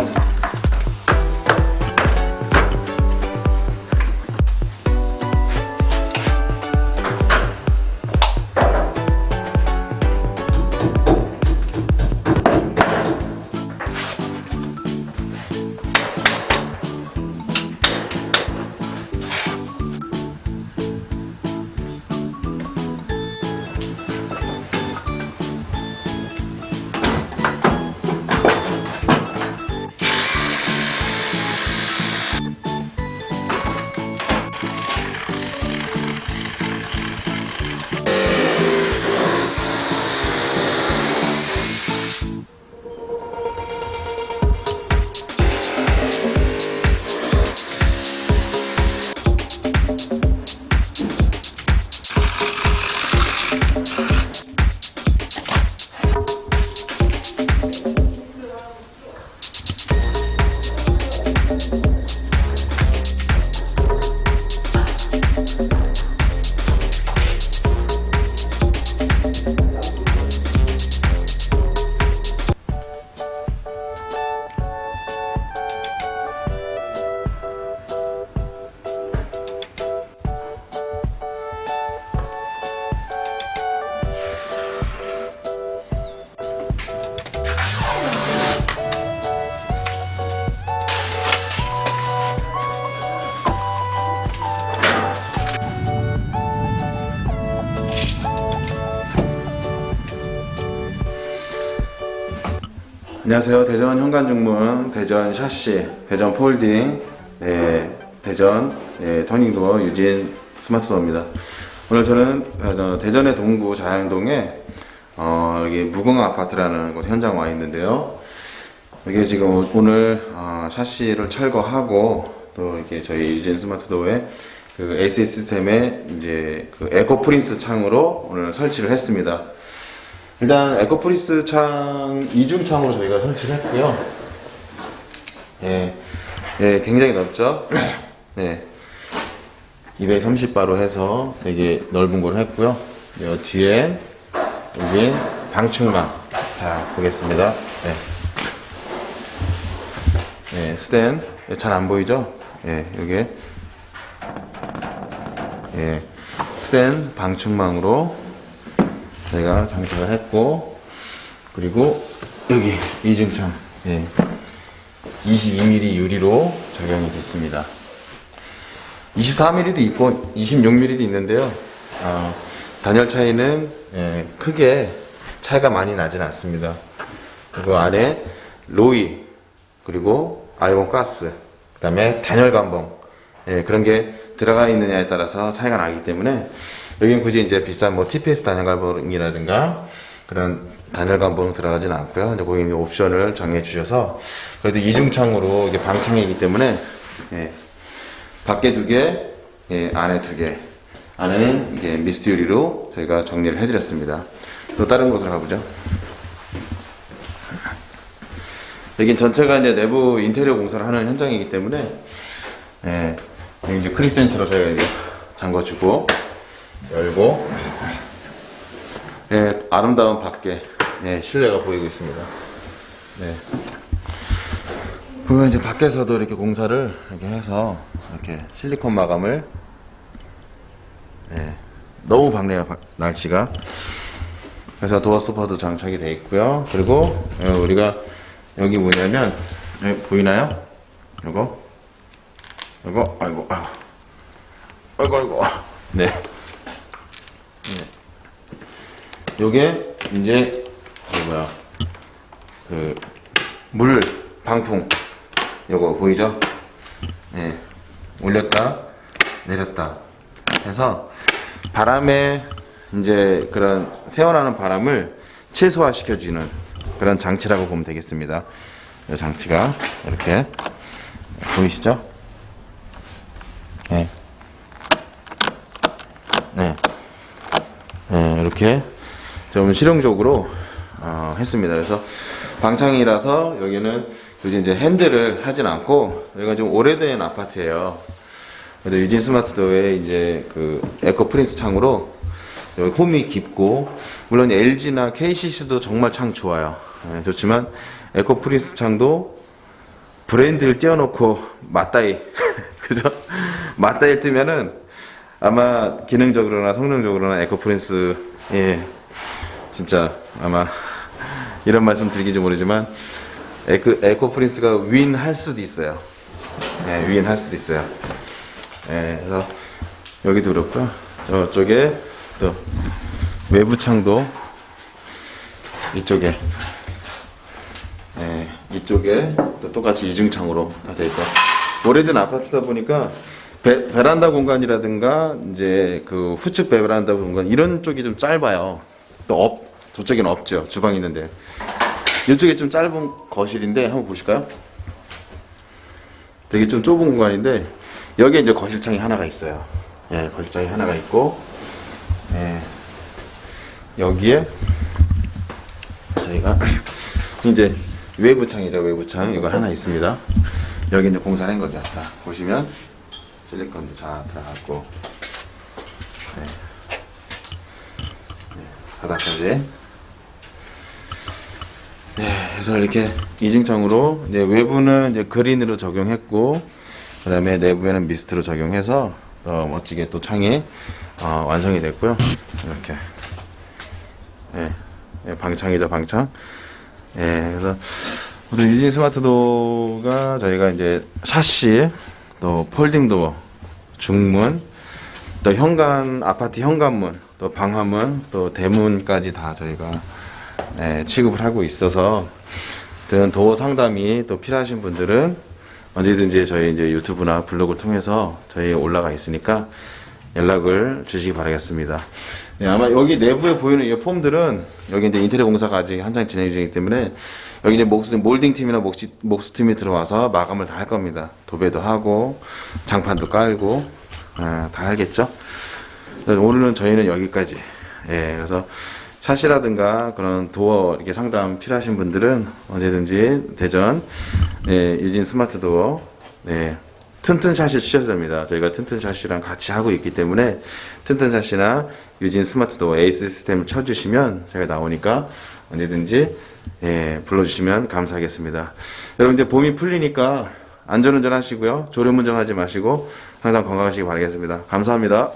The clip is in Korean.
맞 안녕하세요. 대전 현관중문, 대전 샤시, 대전 폴딩, 네, 대전 네, 터닝도어 유진 스마트도어입니다. 오늘 저는 어, 대전의 동구 자양동에 어, 여기 무궁화 아파트라는 곳 현장 와 있는데요. 여기 지금 오늘 어, 샤시를 철거하고 또 이렇게 저희 유진 스마트도어에 그 AC 시스템에 이제 그 에코 프린스 창으로 오늘 설치를 했습니다. 일단 에코프리스 창 이중 창으로 저희가 설치를 했고요. 예, 예, 굉장히 넓죠. 네, 230바로 해서 되게 넓은 걸 했고요. 네, 뒤에 여기 방충망. 자 보겠습니다. 네, 네 스탠 잘 안 보이죠? 예, 여기 예, 스탠 방충망으로 제가 장착을 했고 그리고 여기 이중창 예, 22mm 유리로 적용이 됐습니다. 24mm도 있고 26mm도 있는데요. 어, 단열 차이는 예, 크게 차이가 많이 나진 않습니다. 그리고 안에 로이 그리고 아이온 가스 그 다음에 단열 감봉 예, 그런 게 들어가 있느냐에 따라서 차이가 나기 때문에 여기는 굳이 이제 비싼 뭐 TPS 단열 감봉이라든가 그런 단열 감봉 들어가지는 않고요. 이제 고객님 옵션을 정해 주셔서 그래도 이중창으로 이게 방창이기 때문에 예, 밖에 두 개, 예, 안에 두 개. 안에는 이게 미스트 유리로 저희가 정리를 해드렸습니다. 또 다른 곳으로 가보죠. 여긴 전체가 이제 내부 인테리어 공사를 하는 현장이기 때문에 예, 이제 크리센트로 저희가 이제 잠궈주고 열고 예, 아름다운 밖에 예, 실내가 보이고 있습니다. 네. 보면 이제 밖에서도 이렇게 공사를 이렇게 해서 이렇게 실리콘 마감을 예, 너무 밝네요 바- 날씨가. 그래서 도어 스퍼도 장착이 되어 있고요. 그리고 예, 우리가 여기 뭐냐면 예, 보이나요? 이거 이거 아이고 아이고 아이고 아이고 네. 요게 이제 그 뭐야 그 물 방풍 요거 보이죠? 네 올렸다 내렸다 해서 바람에 이제 그런 새어나는 바람을 최소화 시켜주는 그런 장치라고 보면 되겠습니다. 이 장치가 이렇게 보이시죠? 네. 네. 네, 이렇게 좀 실용적으로 어, 했습니다. 그래서 방창이라서 여기는 요즘 이제 핸들을 하진 않고 여기가 좀 오래된 아파트예요. 그래서 유진 스마트도어에 이제 그 에코 프린스 창으로 여기 홈이 깊고 물론 LG나 KCC도 정말 창 좋아요. 예, 좋지만 에코 프린스 창도 브랜드를 띄워놓고 맞다이 그죠? 맞다이 뜨면은 아마 기능적으로나 성능적으로나 에코 프린스 예 진짜 아마 이런 말씀 드리기 좀 모르지만 에코, 에코 프린스가 윈 할 수도 있어요. 예, 윈 할 수도 있어요. 예, 그래서 여기도 그렇고요. 저쪽에 또 외부 창도 이쪽에 예, 이쪽에 또 똑같이 이중창으로 다 돼 있고 오래된 아파트다 보니까 베, 베란다 공간이라든가 이제 그 후측 베란다 공간 이런 쪽이 좀 짧아요. 또 업, 저쪽에는 없죠. 주방 있는데 이쪽에 좀 짧은 거실인데 한번 보실까요? 되게 좀 좁은 공간인데 여기에 이제 거실창이 하나가 있어요. 예, 거실창이 하나가 있고 예, 여기에 저희가 이제 외부 창이죠 외부 창 이거 하나 있습니다 여기 이제 공사한 거죠 자 보시면 실리콘도 잘 들어갔고. 네. 네, 바닥까지. 네 그래서 이렇게 이중창으로 이제 외부는 이제 그린으로 적용했고 그 다음에 내부에는 미스트로 적용해서 더 멋지게 또 창이 어, 완성이 됐고요. 이렇게. 예, 예, 방창이죠, 방창. 예, 그래서 모든 유진 스마트 도어가 저희가 이제 샤시, 또 폴딩 도어, 중문, 또 현관, 아파트 현관문, 또 방화문, 또 대문까지 다 저희가 예, 취급을 하고 있어서 든 도어 상담이 또 필요하신 분들은 언제든지 저희 이제 유튜브나 블로그 통해서 저희 올라가 있으니까 연락을 주시기 바라겠습니다. 네, 아마 여기 내부에 보이는 이 폼들은 여기 이제 인테리어 공사가 아직 한창 진행 중이기 때문에 여기 이제 목스, 몰딩 팀이나 목시, 목수 팀이 들어와서 마감을 다 할 겁니다. 도배도 하고 장판도 깔고 아, 다 하겠죠. 오늘은 저희는 여기까지. 예, 그래서 샷이라든가 그런 도어 이렇게 상담 필요하신 분들은 언제든지 대전 예, 유진 스마트 도어 네, 튼튼 샷을 치셔도 됩니다. 저희가 튼튼 샷이랑 같이 하고 있기 때문에 튼튼 샷이나 유진 스마트 도어 에이스 시스템을 쳐주시면 제가 나오니까 언제든지 예, 불러주시면 감사하겠습니다. 여러분 이제 봄이 풀리니까 안전운전 하시고요. 졸음운전 하지 마시고 항상 건강하시기 바라겠습니다. 감사합니다.